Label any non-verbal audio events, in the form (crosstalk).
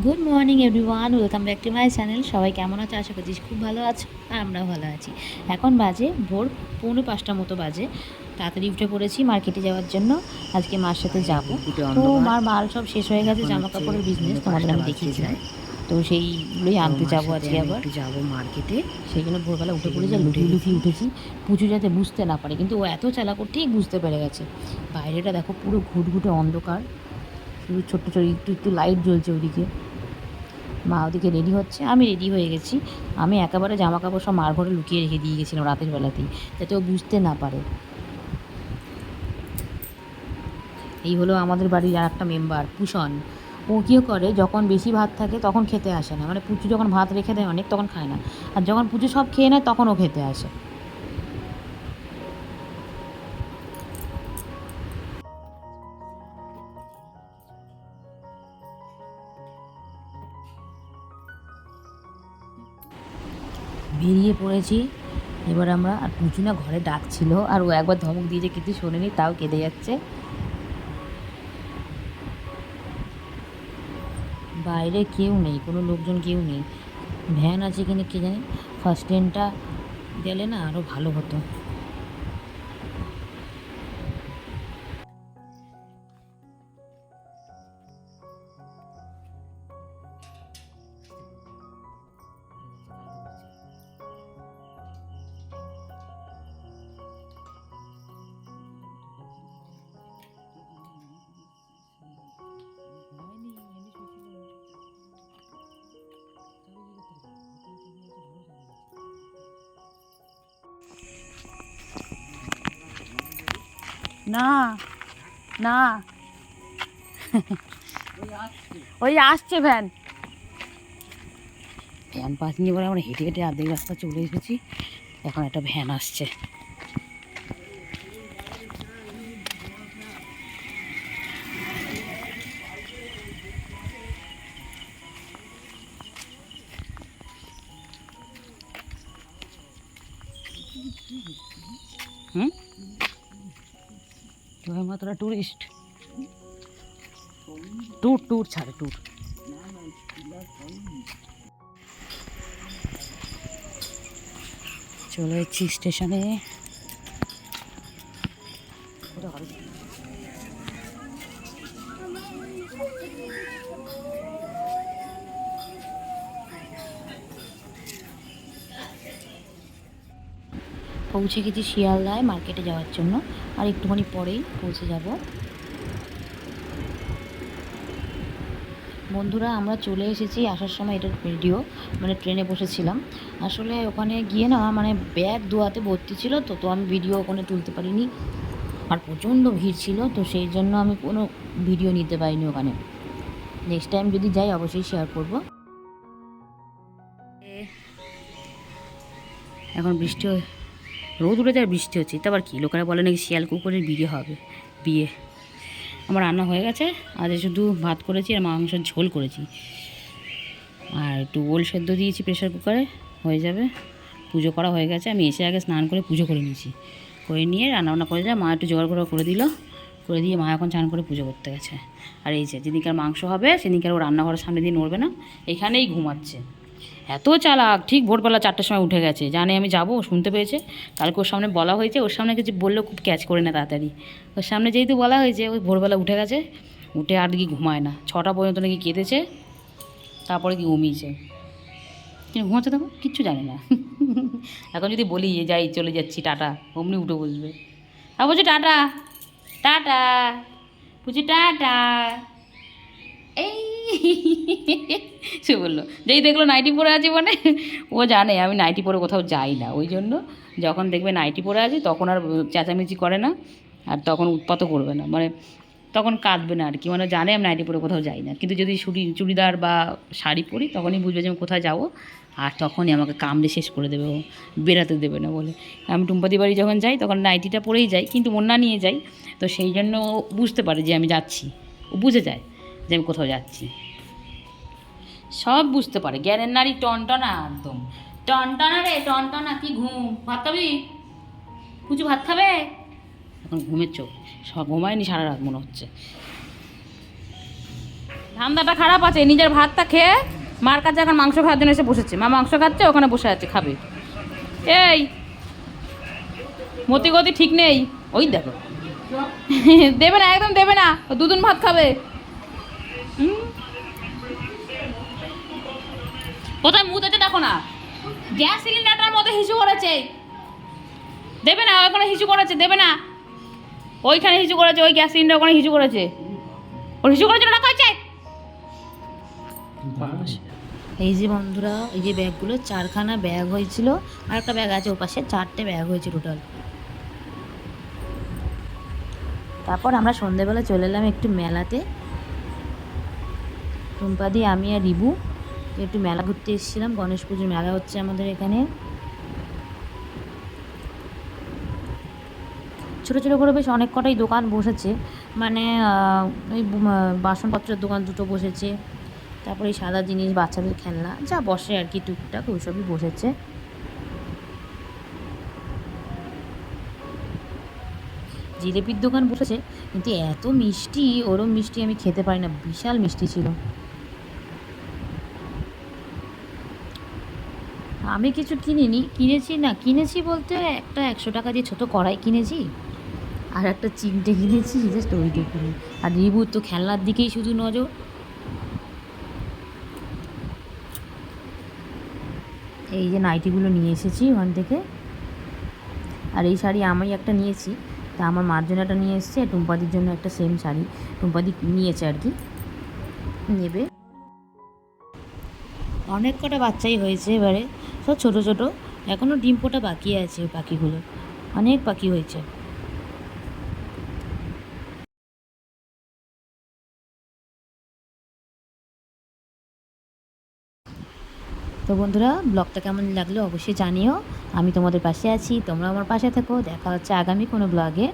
Good morning everyone welcome back to my channel সবাই কেমন আছো? আশা করছি খুব ভালো আছো আর আমরাও ভালো আছি। এখন বাজে ভোর পৌনে পাঁচটা মতো বাজে। তাড়াতাড়ি উঠে পড়েছি মার্কেটে যাওয়ার জন্য। আজকে মার সাথে যাব। তো মার মাল সব শেষ হয়ে গেছে জামা কাপড়ের বিজনেস তোমাদের আমি দেখিয়েছিলাম তো সেইগুলোই আনতে যাব আজকে আবার। যাব মার্কেটে। সেই জন্য ভোরবেলা উঠে পড়েছি আর লুকিয়ে লুকিয়ে উঠেছি। পুজো যাতে বুঝতে না পারে কিন্তু ও এত চালাক ঠিক বুঝতে পেরে গেছে। বাইরেটা দেখো পুরো ঘুটঘুটে অন্ধকার। শুধু ছোট্ট ছোট একটু একটু লাইট জ্বলছে ওদিকে। মা ওদিকে রেডি হচ্ছে। আমি রেডি হয়ে গেছি। আমি একেবারে জামা কাপড় সব মার ঘরে লুকিয়ে রেখে দিয়ে গেছিলাম রাতের বেলাতেই, যাতে ও বুঝতে না পারে। এই হলো আমাদের বাড়ির আর একটা মেম্বার পুষণ। ও কী করে, যখন বেশি ভাত থাকে তখন খেতে আসে না। মানে পুচু যখন ভাত রেখে দেয় অনেক, তখন খায় না। আর যখন পুচু সব খেয়ে নেয় তখন ও খেতে আসে। বেরিয়ে পড়েছি। এবার আমরা আর পুচু না ঘরে ডাকছিল। আর ও একবার ধমক দিয়ে যে কিন্তু শোনেনি, তাও কেঁদে যাচ্ছে। বাইরে কেউ নেই, কোনো লোকজন কেউ নেই। ভ্যান আছে কিনা কে জানি? ফার্স্ট ট্রেনটা গেলে না আরও ভালো হতো। না না। ওই আসছে ভ্যান। ভ্যান পাসিং এবার আমরা হেঁটে হেঁটে আর্ধেক রাস্তা চলে এসেছি। এখন একটা ভ্যান আসছে। হুম? তোরা মাত্রা টুরিস্ট ট্যুর ট্যুর ছাড়ে ট্যুর চলে এসেছি স্টেশনে পৌঁছে গেছি শিয়ালদায় মার্কেটে যাওয়ার জন্য। আর একটুখানি পরেই পৌঁছে যাব। বন্ধুরা, আমরা চলে এসেছি আসার সময় এটার ভিডিও মানে ট্রেনে বসেছিলাম। আসলে ওখানে গিয়ে না মানে ব্যাগ দোয়াতে ভর্তি ছিল তো তো আমি ভিডিও ওখানে তুলতে পারিনি। আর প্রচণ্ড ভিড় ছিল, তো সেই জন্য আমি কোনো ভিডিও নিতে পারিনি ওখানে। নেক্সট টাইম যদি যাই, অবশ্যই শেয়ার করব। এখন বৃষ্টি রোদ উঠে যায়, বৃষ্টি হচ্ছে। তারপর কি? লোকেরা বলে নাকি শিয়াল কুকুরের বিয়ে হবে। বিয়ে। আমার রান্না হয়ে গেছে। আজ শুধু ভাত করেছি আর মাংসের ঝোল করেছি। আর একটু ওল সেদ্ধ দিয়েছি প্রেশার কুকারে। হয়ে যাবে। পুজো করা হয়ে গেছে। আমি এসে আগে স্নান করে পুজো করে নিয়েছি। করে নিয়ে রান্নাবান্না করে যা মা একটু জোগাড় করে করে দিল। করে দিয়ে মা এখন চান করে পুজো করতে গেছে। আর এই যে, যেদিনকার মাংস হবে, সেদিনকার ও রান্নাঘরের সামনে দিয়ে নড়বে না। এখানেই ঘুমাচ্ছে। এত চালাক, ঠিক ভোরবেলা চারটের সময় উঠে গেছে। জানে আমি যাব, শুনতে পেয়েছে। কালকে ওর সামনে বলা হয়েছে, ওর সামনে কিছু বললেও খুব ক্যাচ করে না তাড়াতাড়ি। ওর সামনে যেহেতু বলা হয়েছে, ওই ভোরবেলা উঠে গেছে, উঠে আর কি ঘুমায় না। ছটা পর্যন্ত নাকি কেঁদেছে, তারপরে কি ঘুমিয়েছে। ঘুমাচ্ছে দেখো কিচ্ছু জানে না। (laughs) এখন যদি বলি যে যাই, চলে যাচ্ছি, টাটা। অমনি উঠে বসবে। আর বলছি, টাটা টাটা। বুঝি, টাটা। এই (laughs) সে বলল, যেই দেখল নাইটি পরে আছি মানে? ও জানে, আমি নাইটি পরে কোথাও যাই না। ওই জন্য যখন দেখবে নাইটি পরে আছি, তখন আর চেঁচামেচি করে না, আর তখন উৎপাতও করবে না। মানে তখন কাঁদবে না আর কি। মানে জানে আমি নাইটি পরে কোথাও যাই না। কিন্তু যদি চুড়ি চুড়িদার বা শাড়ি পরি, তখনই বুঝবে যে আমি কোথায় যাব, আর তখনই আমাকে কামড়ে শেষ করে দেবে, ও বেরাতে দেবে না বলে। আমি টুম্পাদি বাড়ি যখন যাই, তখন নাইটিটা পরেই যাই, কিন্তু ওন্না নিয়ে যাই। তো সেই জন্য ও বুঝতে পারে যে আমি যাচ্ছি। ও বুঝে যায়। যে আমি কোথাও যাচ্ছি। সব বুঝতে পারে, জ্ঞানের নারী টনটনা একদম। টনটনা রে, টনটনা, কি ঘুম? ভাত খাবি? কুচু ভাত খাবে? এখন ঘুমের চোখ, সব ঘুমায়নি, সারা রাত মনে হচ্ছে। ধান্দাটা খারাপ আছে, নিজের ভাতটা খেয়ে মার কাছে এখন মাংস খাওয়ার জন্য এসে বসেছে। মা মাংস খাচ্ছে, ওখানে বসে আছে, খাবে। এই, মতি গতি ঠিক নেই। ওই দেখো। দেবে না, একদম দেবে না। দুদিন ভাত খাবে। কোথায় আছে দেখো না? গ্যাস সিলিন্ডারটার মধ্যে হিসু করেছে। দেবে না ওখানে হিসু করেছে, দেবে না। ওইখানে হিসু করেছে, ওই গ্যাস সিলিন্ডার ওখানে হিসু করেছে। ওর হিসু করেছে রাখা হয়েছে এই যে বন্ধুরা, এই যে ব্যাগগুলো, চারখানা ব্যাগ হয়েছিল, আর একটা ব্যাগ আছে ওপাশে, চারটে ব্যাগ হয়েছে টোটাল তারপর আমরা সন্ধেবেলা চলে এলাম একটু মেলাতে। টুম্পাদি, আমি আর রিবু। একটু মেলা ঘুরতে এসেছিলাম। গণেশ পুজোর মেলা হচ্ছে আমাদের এখানে। ছোটো ছোটো করে বেশ অনেক কটাই দোকান বসেছে। মানে ওই বাসনপত্রের দোকান দুটো বসেছে। তারপরে এই সাদা জিনিস, বাচ্চাদের খেলনা, যা বসে আর কি, টুকটাক ওইসবই বসেছে। জিলেপির দোকান বসেছে, কিন্তু এত মিষ্টি, ওরম মিষ্টি আমি খেতে পারি না, বিশাল মিষ্টি ছিল। আমি কিছু কিনিনি, কিনেছি না, কিনেছি বলতে একটা একশো টাকা দিয়ে ছোটো কড়াই কিনেছি, আর একটা চিমটে কিনেছি, জাস্ট ওইটুকুনি আর রিবুর তো খেলনার দিকেই শুধু নজর। এই যে নাইটিগুলো নিয়ে এসেছি ওখান থেকে। আর এই শাড়ি আমি একটা নিয়েছি, তা আমার মার জন্য একটা নিয়ে এসেছে টুম্পাদির জন্য একটা সেম শাড়ি। টুম্পাদি নিয়েছে আর কি, নেবে। অনেক কটা বাচ্চাই হয়েছে এবারে। সব ছোটো ছোটো। এখনও ডিম ফোটা বাকি আছে পাখিগুলো। অনেক পাখি হয়েছে। তো বন্ধুরা, ব্লগটা কেমন লাগল অবশ্যই জানিও। আমি তোমাদের পাশে আছি তোমরা আমার পাশে থেকো। দেখা হচ্ছে আগামী কোনো ব্লগে।